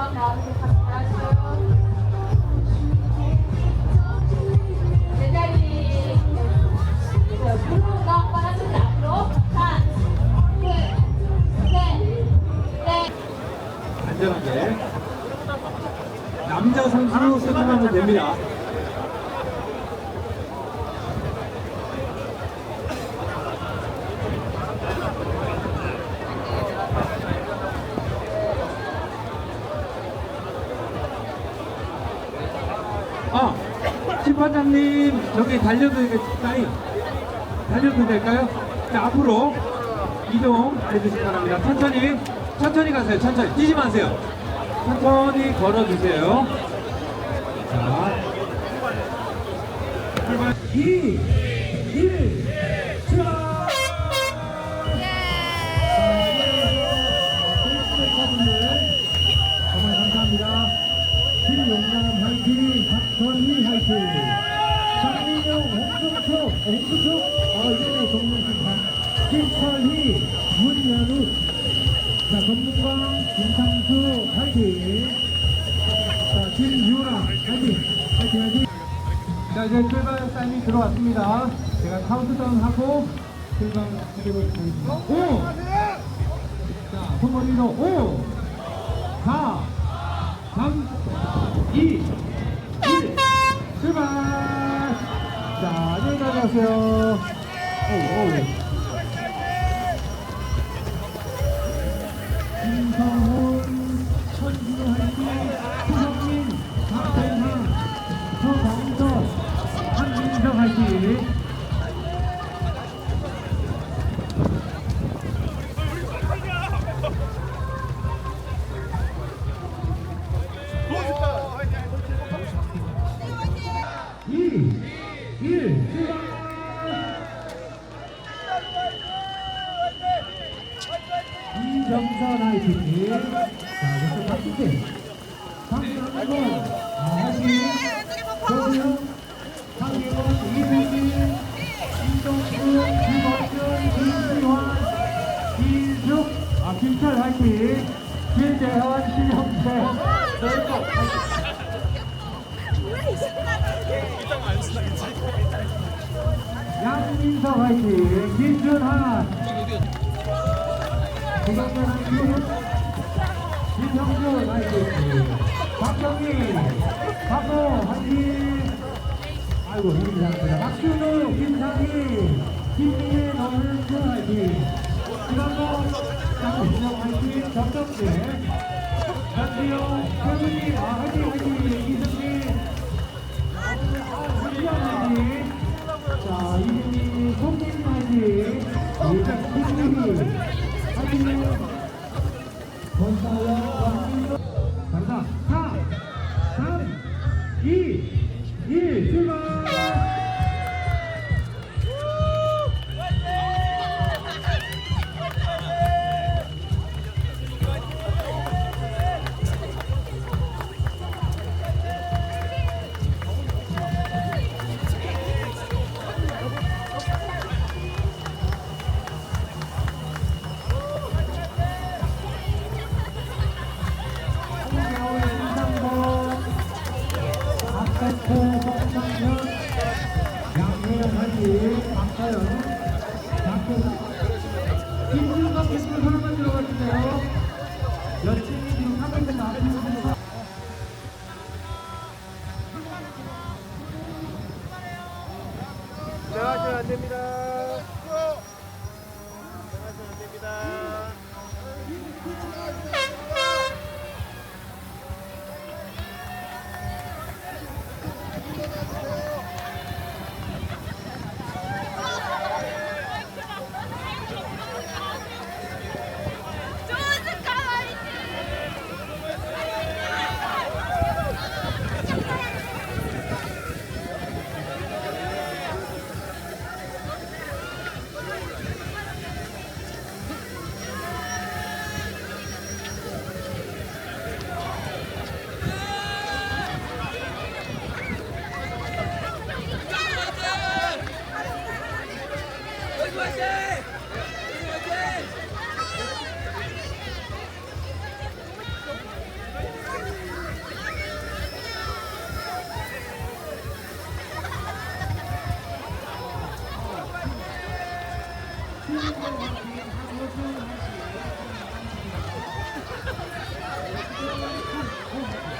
pagkakasasasyon. 아, 심판장님 저기 달려도 되겠나요? 달려도 될까요? 자, 앞으로 이동해 주시기 바랍니다. 천천히, 천천히 가세요. 천천히. 뛰지 마세요. 천천히 걸어주세요. 자. 출발. 2, 1, 출발! 정말 감사합니다. 김용남 화이팅, 박선희 화이팅, 장민영, 홍정석, 홍수석, 아, 이번에 정명승판, 김철희, 문현우, 자, 전문광, 김상수 화이팅, 자, 김유라 화이팅, 화이팅, 화이팅. 자, 이제 출발 사인이 들어왔습니다. 제가 카운트다운 하고 출발 해보겠습니다. 5! 자, 손머리로 5, 4, 3, 2, 1, 자, 안녕히 가세요. 오, 오. 박수팀. 박상권, 아, 화이팅. 조수영, 황예원, 이승민, 이동수, 김원준, 김수환, 이숙, 아, 김철 화이팅. 김재현, 신영태. 양민석 화이팅. 김준환. 김성준 화이팅. 김성준 화이팅. 박정희. 박호 화이팅. 아이고 힘이 상태다. 박준우, 김상희, 김민혜, 노현수 화이팅. 김한봉, 장민석 화이팅. 정정재. 전지용, 최근희, 아 화이팅 화이팅. 안 됩니다. Thank you.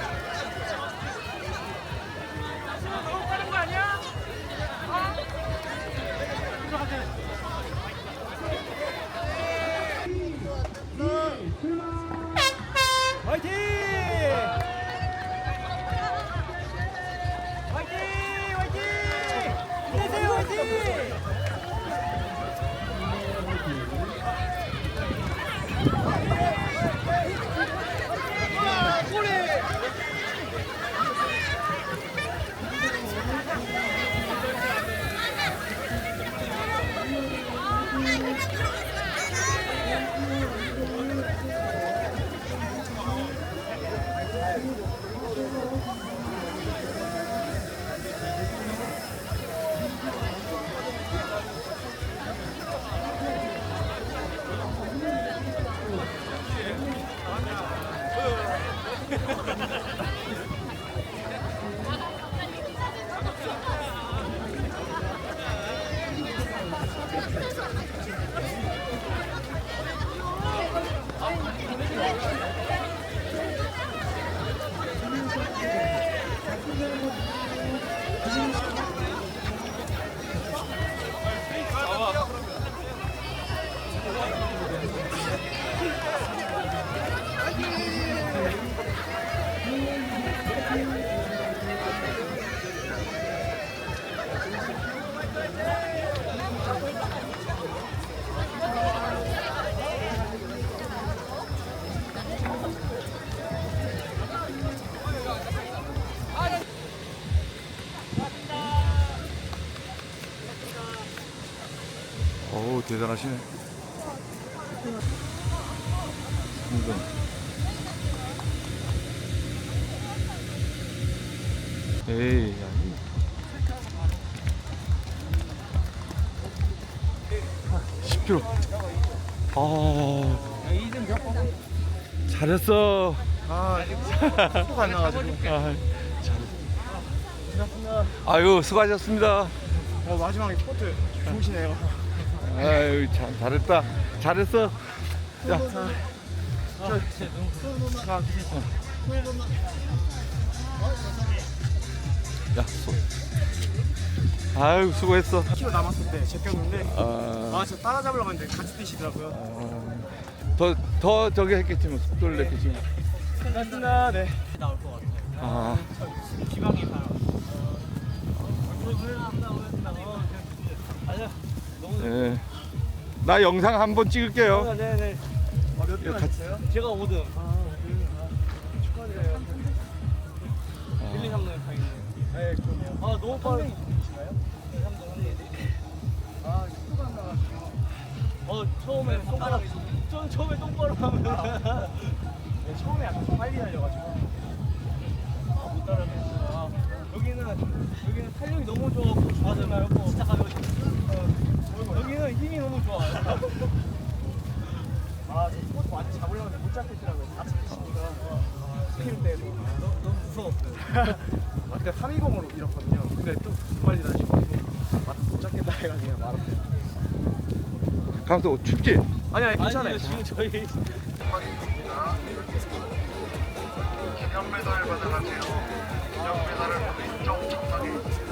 대단하시네. 이거. 에이. 십 k 로 아, 잘했어. 아, 속안 나가지고. 아, 잘. 아유, 수고하셨습니다. 어, 마지막에 스포트 좋으시네요. 아유, 참 잘했다. 잘했어. 야, 야, 소. 아유, 수고했어. 키로 남았을 때 제꼈는데 아, 아, 저 따라잡으려고 했는데 같이 뛰시더라고요. 더, 더 저기 했겠지, 뭐, 속도를 냈겠지. 뭐. 고맙습니다. 네. 아, 기방이 바로. 예. 나 영상 한번 찍을게요. 네네. 아, 몇분 같이- 하셨어요? 제가 5등. 아, 5등. 아, 축하드려요. 1, 2, 3등 다행이네요. 네, 그러네요. 아, 너무 빠르. 네, 3등, 3등. 아, 안 나가지고. 어, 처음에 손가락, 전 처음에 똑바로 하면. 네, 처음에 약간 좀 빨리 달려가지고. 아, 못 따라가겠어요. 아, 여기는, 여기는 탄력이 너무 좋아갖고 좋아하잖아요. 진짜 가벼워. 여기는 힘이 너무 좋아요. 아, 저 스포츠 완전 잡으려고 했는데 못 잡겠더라고요. 다 잡히시니까. 스킬 때도. 너무, 너무 무서웠어요. 아, 그때 320으로 잃었거든요. 근데 또 빨리 다시고 아, 못 잡겠다 해가지고 말았어요. 감독 춥지? 아니, 아니, 괜찮아요. 지금 저희 기념메달 받아가세요. 기념메달을 모두 이쪽 정상에 있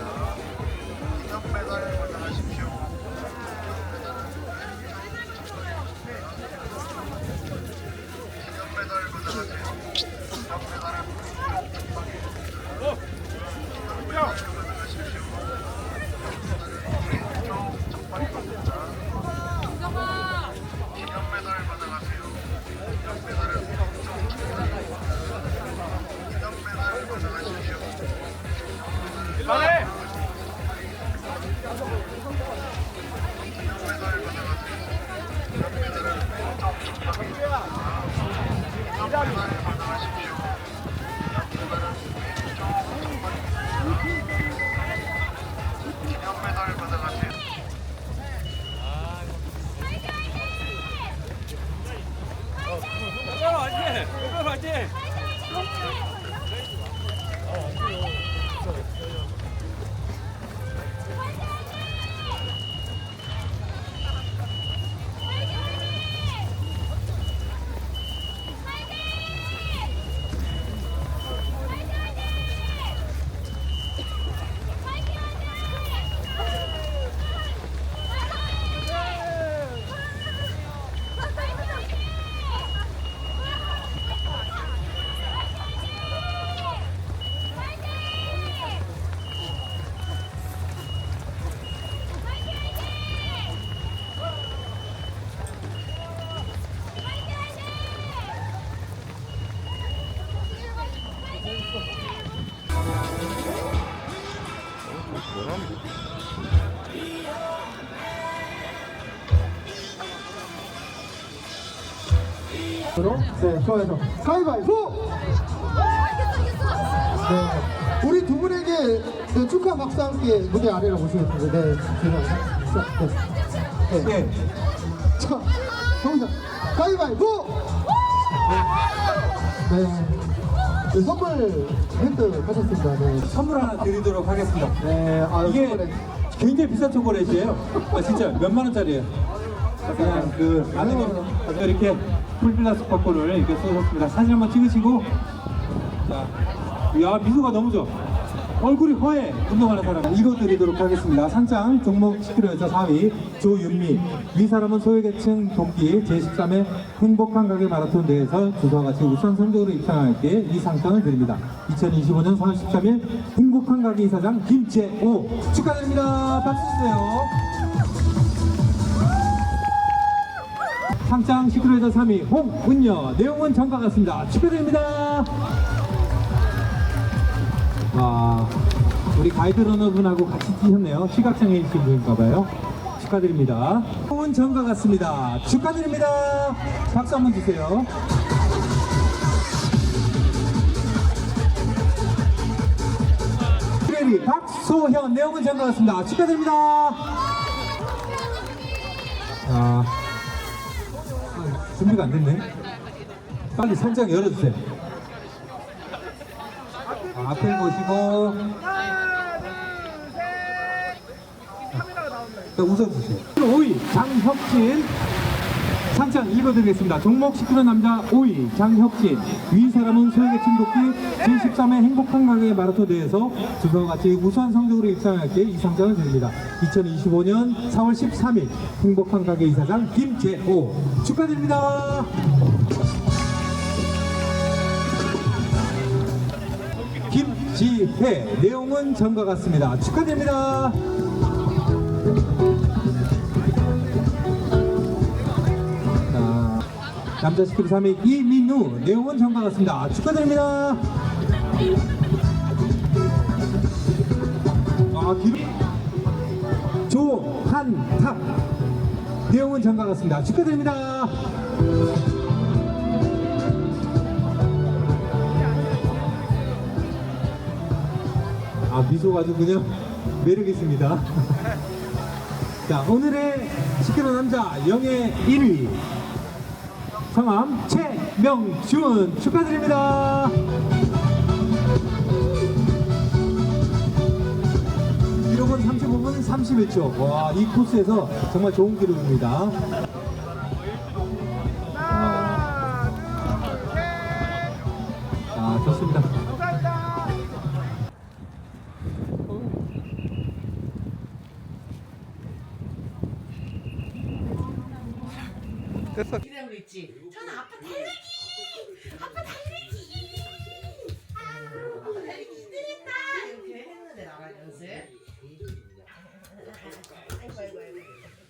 네, 좋아요. 가위바위보! 네, 우리 두 분에게 네, 축하 박수 함께 무대 아래로 모시겠습니다. 네, 죄송합니다. 네. 네. 네. 자, 정사 가위바위보! 네. 네, 선물 획득하셨습니다. 네. 선물 하나 드리도록 하겠습니다. 네, 아, 이게 선물에. 굉장히 비싼 초콜릿이에요. 아, 진짜 몇만 원짜리예요. 그냥 그 아드님 이렇게 풀빌라스 팝콘을 이렇게 쏘셨습니다. 사진 한번 찍으시고 자, 야 미소가 너무 좋아. 얼굴이 허해 운동하는 사람 이거 드리도록 하겠습니다. 상장 종목 10kg에서 4위 조윤미 위 사람은 소외계층 돕기 제13회 행복한 가게 마라톤 대회에서 주소와 같이 우선 성적으로 입상하게 이 상장을 드립니다. 2025년 4월 13일 행복한 가게 이사장 김재호 축하드립니다. 박수 주세요. 상장 19회에서 3위 홍은여 내용은 전과 같습니다. 축하드립니다. 아, 우리 가이드 러너분하고 같이 뛰셨네요. 시각장애이신 분인가봐요. 축하드립니다. 홍은 전과 같습니다. 축하드립니다. 박수 한번 주세요. 트레리 박소현 내용은 전과 같습니다. 축하드립니다. 아, 준비가 안 됐네. 빨리 상장 열어주세요. 아, 앞을 보시고. 자, 웃어주세요. 5위 장혁진. 상장 읽어드리겠습니다. 종목 10kg 남자 5위 장혁진. 위 사람은 소외계층 돕기 제13회 행복한 가게 마라톤 대회에서 주소와 같이 우수한 성적으로 입상할게 이 상장을 드립니다. 2025년 4월 13일 행복한 가게 이사장 김재호 축하드립니다. 김지혜 내용은 전과 같습니다. 축하드립니다. 남자 10kg 3위 이민우 내용은 전과 같습니다. 축하드립니다. 아, 기록 조한탁 내용은 전과 같습니다. 축하드립니다. 아 미소가 아주 그냥 매력 있습니다. 자 오늘의 10kg 남자 영예 1위 성함 최명준 축하드립니다. 기록은 35분 31초. 와, 이 코스에서 정말 좋은 기록입니다. 있지.